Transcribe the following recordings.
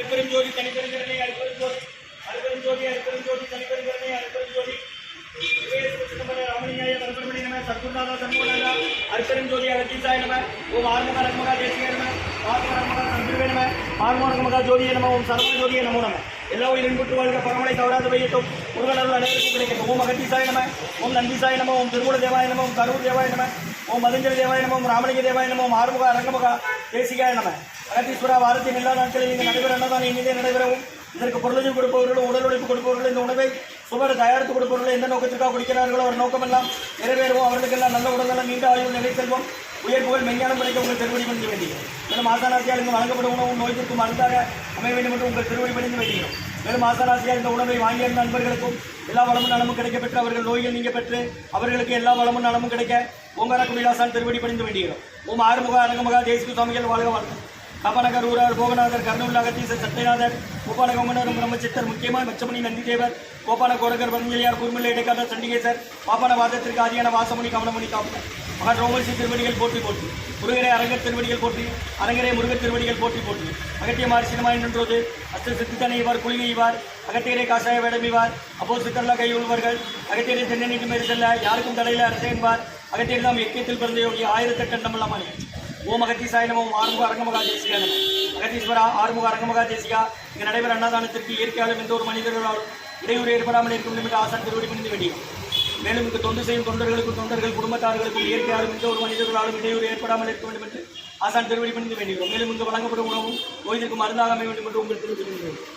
அருப்பெரும் ஜோதி தனிப்பெருங்கரணை அருப்பெரும் ஜோதி அருப்பெரும் ஜோதி அருப்பெரும் ஜோதி தனிப்பெருங்கரணை அருப்பெரும் ஜோதி. ராமலிங்காய பரபரமணி நம சத்குருநாதா சண்முகநாதா அருப்பெரும் ஜோதி அகத்தீசாய நம ஓம் ஆறுமுக ரத்மகா தேசிய நம ஆறுமுக ரத்மகா சந்திரவே நம ஆறுமுக ரத்மகா ஜோதிய நம ஓம் சர்வ ஜோதிய நமோ நம. எல்லா உயிரின் புற்று வாழ்க பரமனை தவறாது வையட்டும். முருகன் அருள் அனைவருக்கும் கிடைக்கட்டும். ஓம் நம ஓம் நந்திசாய நம ஓம் திருமூல தேவாய நம ஓம் கரூர் தேவாய நம ஓம் மதஞ்சல தேவாய நம ராமலிங்க தேவாய நம ஆறுமுக அரங்கமுக தேசிகாய நம. அகத்தீஸ்வரா வாரத்தின் எல்லா நாட்களில் இங்கு நடைபெற அன்னதான் இனிதே நடைபெறவும் இதற்கு பொருளுதவி கொடுப்பவர்களும் உடல் உழைப்பு கொடுப்பவர்களும் இந்த உணவை சுவர் தயாரித்து கொடுப்பவர்கள் எந்த நோக்கத்திற்காக குடிக்கிறார்களோ அவர் நோக்கமெல்லாம் நிறைவேறுவோம். அவர்களுக்கெல்லாம் நல்ல உடல்நலம் நீண்ட ஆயுள் நிலை செல்வம். உயர் புகழ் மெஞ்ஞானம் கிடைக்க உங்கள் திருவடி பணிந்து வேண்டியும் மேலும் ஆசானாசியால் இங்கு வழங்கப்படும் உணவு நோய் தீர்க்கும் மருந்தாக அமைய வேண்டும் என்று உங்கள் திருவடி பணிந்து வேண்டியும் மேலும் ஆசானாசியால் இந்த உணவை வாங்கிய நண்பர்களுக்கும் எல்லா வளமும் நலமும் கிடைக்க பெற்று அவர்கள் நோய்கள் நீங்க பெற்று அவர்களுக்கு எல்லா வளமும் நலமும் கிடைக்க ஓங்கார குடிலாசான் திருவடி பணிந்து வேண்டுகிறோம். உம் ஆறுமுக அரங்கமுக தேசிக சுவாமிகள் வாழ்க வாழ்க கபனகர் ஊரார் போகநாதர் கர்ணூர் அகத்தீசர் சத்யநாதர் கோபால கொங்கனரும் பிரம்மச்சித்தர் முக்கியமாக மச்சமணி நந்திதேவர் கோபால கோரகர் வன்னியார் குருமில்ல இடைக்காட்டர் சண்டிகேசர் பாப்பான வாதத்திற்கு ஆதியான வாசமணி கவனமணி காப்பனர் மகன் ரோமசி திருவடிகள் போற்றி போட்டி முருகரை அரங்க திருவடிகள் போற்றி. அரங்கரே முருகர் திருவடிகள் போற்றி போற்றி. அகத்திய சினிமாய் நின்றோது அஸ்த சித்தித்தனை இவர் குளிகை இவார் அகத்தியரை காசாய வேடம் அப்போது அப்போ சித்தர்ல கை அகத்தியரை தென்னணிக்கு மேல் செல்ல யாருக்கும் தடையில அரசே என்பார். அகத்தியர் தாம் எக்கியத்தில் பிறந்த யோகி ஆயிரத்தெட்டு எண்ணமெல்லாம் ஓம் அகத்தீசாய நம ஆறுமுக அரங்கமகா தேசிகா நம. அகத்தீஸ்வரா ஆறுமுக அரங்கமகா தேசிகா. இங்கு நடைபெற அன்னதானத்திற்கு இயற்கையாலும் எந்த ஒரு மனிதர்களால் இடையூறு ஏற்படாமல் இருக்கும் என்று ஆசான் திருவடி பணிந்து வேண்டியும் மேலும் இங்கு தொண்டு செய்யும் தொண்டர்களுக்கும் தொண்டர்கள் குடும்பத்தார்களுக்கும் இயற்கையாலும் எந்த ஒரு மனிதர்களாலும் இடையூறு ஏற்படாமல் இருக்க வேண்டும் என்று ஆசான் திருவடி பணிந்து வேண்டுகிறோம். மேலும் இங்கு வழங்கப்படும் உணவும் ஓய்வுக்கு மருந்தாக அமைய வேண்டும் என்று உங்கள் திருவடி பணிந்து வேண்டுகிறோம்.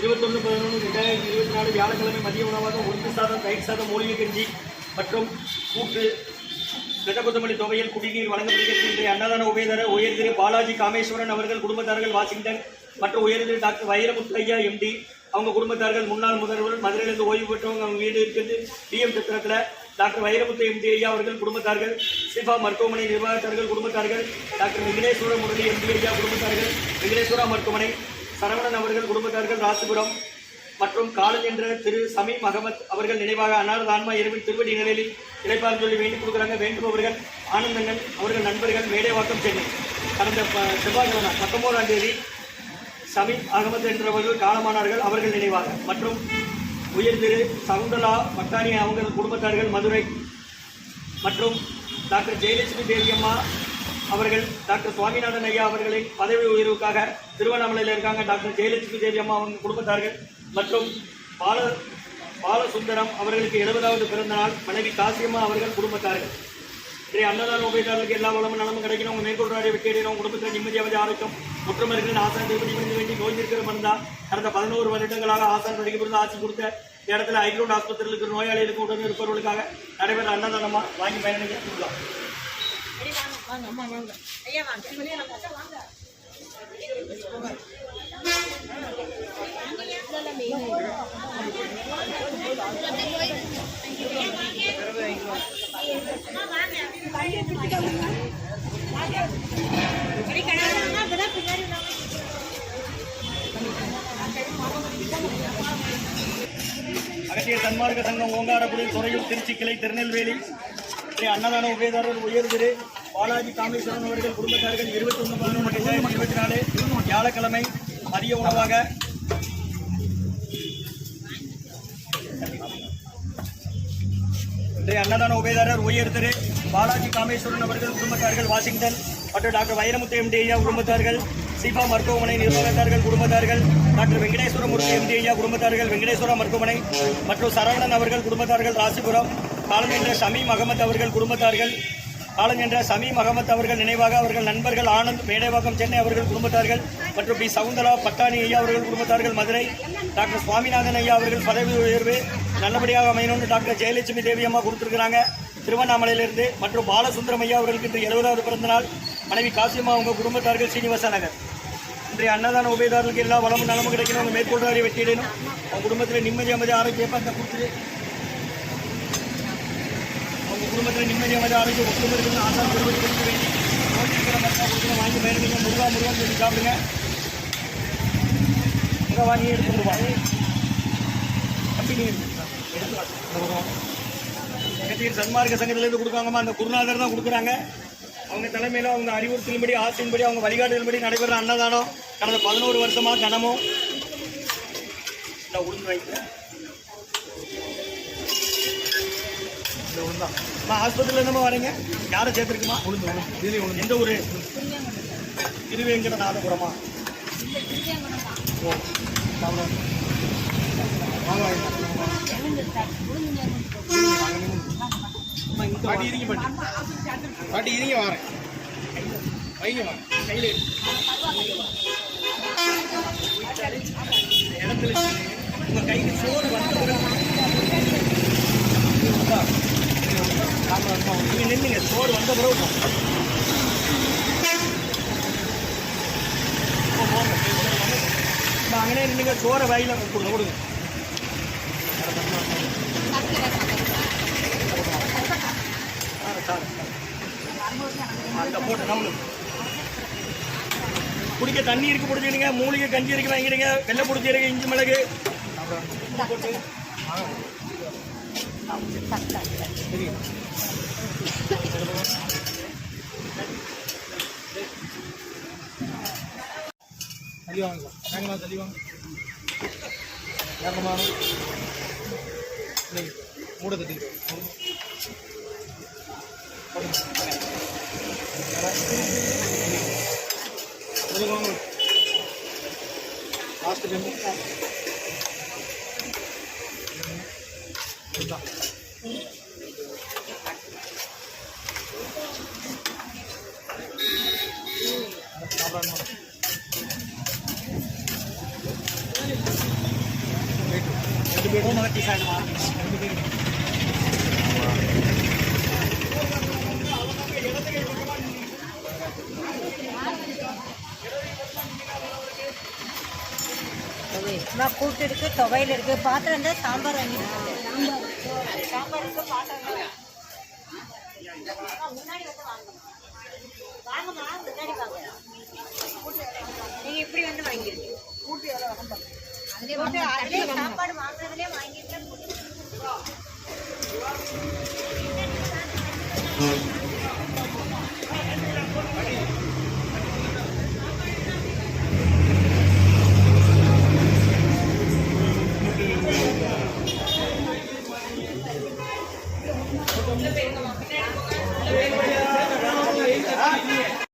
இருபத்தொன்று பதினொன்று ரெண்டாயிரத்தி இருபத்தி நாலு வியாழக்கிழமை மதிய உணவாக ஒன்று சாதம் தயிர் சாதம் மூலிகை கஞ்சி மற்றும் கூட்டு வெட்டக்குத்தமல்லி தொகையில் குடிநீர் வழங்கப்படுகிறது. இன்றைய அன்னதான உபயதர உயர்திரு பாலாஜி காமேஸ்வரன் அவர்கள் குடும்பத்தார்கள் வாஷிங்டன் மற்றும் உயர்திரு டாக்டர் வைரமுத்தையா எம்டி அவங்க குடும்பத்தார்கள் முன்னாள் முதல்வர் மதுரையிலிருந்து ஓய்வு பெற்றவங்க அவங்க வீடு இருக்கிறது. டிஎம் சத்திரத்தில் டாக்டர் வைரமுத்து எம்டி ஐயா அவர்கள் குடும்பத்தார்கள். சிஃபா மருத்துவமனை நிர்வாகத்தார்கள் குடும்பத்தார்கள். டாக்டர் விக்னேஸ்வர முரளி எம்டி ஐயா குடும்பத்தார்கள். விக்னேஸ்வரா மருத்துவமனை சரவணன் அவர்கள் குடும்பத்தார்கள் ராசிபுரம் மற்றும் காலன் என்ற திரு சமீம் அகமத் அவர்கள் நினைவாக அன்னாரது ஆன்மா இரவில் திருவடி நிலையில் இழைப்பார் சொல்லி வேண்டிக் கொடுக்குறாங்க. வேண்டுபவர்கள் ஆனந்தங்கன் அவர்கள் நண்பர்கள் மேடைவாக்கம் சென்னை. கடந்த ப- செவ்வாய்க்கிழமை பத்தொன்பதாம் தேதி சமீம் அகமது என்றவர்கள் காலமானார்கள் அவர்கள் நினைவாக. மற்றும் உயர் திரு சகுந்தலா பட்டானி அவங்க குடும்பத்தார்கள் மதுரை மற்றும் டாக்டர் ஜெயலட்சுமி தேவியம்மா அவர்கள் டாக்டர் சுவாமிநாதன் ஐயா அவர்களின் பதவி உயர்வுக்காக திருவண்ணாமலையில் இருக்காங்க. டாக்டர் ஜெயலட்சுமி தேவி அம்மா அவங்க குடும்பத்தார்கள் மற்றும் பால பாலசுந்தரம் அவர்களுக்கு எழுபதாவது பிறந்த நாள் மனைவி காசியம்மா அவர்கள் குடும்பத்தார்கள். இதை அன்னதான உபயதாரர்களுக்கு எல்லா வளமும் நலமும் கிடைக்கணும். உங்கள் மேற்கொள்றாரு வெற்றியடையணும் குடும்பத்தில் நிம்மதியாவது ஆரோக்கியம் மற்றும் இருக்கிற ஆசான் திருப்பதி விருந்து வேண்டி நோய் மருந்தா கடந்த பதினோரு வருடங்களாக ஆசான் படிக்கப்படுத்த ஆட்சி கொடுத்த இடத்துல ஐக்ரௌண்ட் ஆஸ்பத்திரியில் இருக்கிற நோயாளிகளுக்கு உடன் இருப்பவர்களுக்காக நடைபெற அன்னதானமாக வாங்கி பயணிக்க கொடுக்கலாம் வாங்க அம்மா வாங்க. ஐயா வாங்க. அகத்திய சன்மார்க்க சங்கம் ஓங்காரக்குடி துறையூர் திருச்சி கிளை திருநெல்வேலி. அன்னதான உபயதாரர் உயர்திரு பாலாஜி காமேஸ்வரன் அவர்கள் குடும்பத்தார்கள் இருபத்தி ஒன்று பதினொன்று ரெண்டாயிரத்தி இருபத்தி நாலு வியாழக்கிழமை மதிய உணவாக இன்றைய அன்னதான உபயதாரர் உயர் திரு பாலாஜி காமேஸ்வரன் அவர்கள் குடும்பத்தார்கள் வாஷிங்டன் மற்றும் டாக்டர் வைரமுத்து எம்டிஐயா குடும்பத்தார்கள் சீபா மருத்துவமனை நிர்வாகத்தார்கள் குடும்பத்தார்கள் டாக்டர் வெங்கடேஸ்வரம் மூர்த்தி எம்டி ஐயா குடும்பத்தார்கள் வெங்கடேஸ்வரம் மருத்துவமனை மற்றும் சரவணன் அவர்கள் குடும்பத்தார்கள் ராசிபுரம் காலம் என்ற ஷமீம் அகமத் அவர்கள் குடும்பத்தார்கள் காலம் என்ற சமீம் அகமத் அவர்கள் நினைவாக அவர்கள் நண்பர்கள் ஆனந்த் மேடைவாக்கம் சென்னை அவர்கள் குடும்பத்தார்கள் மற்றும் பி. சவுந்தரா பட்டாணி ஐயா அவர்கள் குடும்பத்தார்கள் மதுரை டாக்டர் சுவாமிநாதன் ஐயா அவர்கள் பதவி உயர்வு நல்லபடியாக அமையணும்னு டாக்டர் ஜெயலட்சுமி தேவி அம்மா கொடுத்துருக்குறாங்க. திருவண்ணாமலையிலிருந்து மற்றும் பாலசுந்தரம் ஐயா அவர்களுக்கு இன்று எழுபதாவது பிறந்த நாள். மனைவி காசியம்மா அவங்க குடும்பத்தார்கள் சீனிவாச நகர். இன்றைய அன்னதான உபயதாரர்களுக்கு எல்லா வளமும் நலமும் கிடைக்கணும் அவங்க மேற்கொள்றாரை வெற்றியிடணும் அவங்க குடும்பத்தில் நிம்மதி அமைதி ஆரோக்கியமாக அந்த கொடுத்துட்டு குடும்பத்தில் நிம்மதியாக அமைதி ஆரோக்கியம் ஒற்றுமை இருக்கணும் ஆசான் திருப்பதி வேண்டி கொடுக்கணும் வாங்கி பயணிங்க முருகா முருகா சொல்லி சாப்பிடுங்க. முருகா வாங்கி எடுத்துட்டு வாங்க கம்பெனி எடுத்துக்கலாம் சன்மார்க்க சங்கத்திலேருந்து கொடுக்காங்கம்மா அந்த குருநாதர் தான் கொடுக்குறாங்க. அவங்க தலைமையில் அவங்க அறிவுறுத்தலின்படி ஆசையின்படி அவங்க வழிகாட்டுதல்படி நடைபெற அன்னதானம் கடந்த பதினோரு வருஷமாக தினமும் நான் உளுந்து வைக்கிறேன் உளுந்தா அம்மா ஆஸ்பத்திரியில் என்னம்மா வரீங்க? யாரை சேர்த்துருக்குமா உளுந்து இதுலேயும் உளுந்து. எந்த ஊர்? திருவேங்கட நாதபுரமா ஓ பாட்டி இருங்க பாட்டி. பாட்டி இருங்க வரேன் வைங்க வரேன் கையில் இடத்துல உங்க கைக்கு சோறு வந்த பிறகு நீங்க நின்னுங்க சோறு வந்த பிறகு அங்கே போ, போங்க. வாயில் கொடுங்க கொடுங்க அந்த போட்டு குடிக்க தண்ணி இருக்கு பிடிச்சிக்கிடுங்க மூலிகை கஞ்சி இருக்கு வாங்கிடுங்க வெள்ளை பிடிச்சிருக்கு இஞ்சி மிளகு போட்டு தள்ளி வாங்க வாங்கம்மா தள்ளி வாங்க வேகமா மூட தட்டி லாஸ்ட் கூட்டு இருக்கு துவையல் இருக்கு. பாத்திரம் இருந்தா சாம்பார் வாங்கி சாம்பார் இருக்கு பாத்திரம் முன்னாடி வந்து வாங்க வாங்கம்மா முன்னாடி வாங்க. வாங்க அதுலேயே அதுலேயே சாப்பாடு வாங்குறதுலேயே வாங்கிட்டு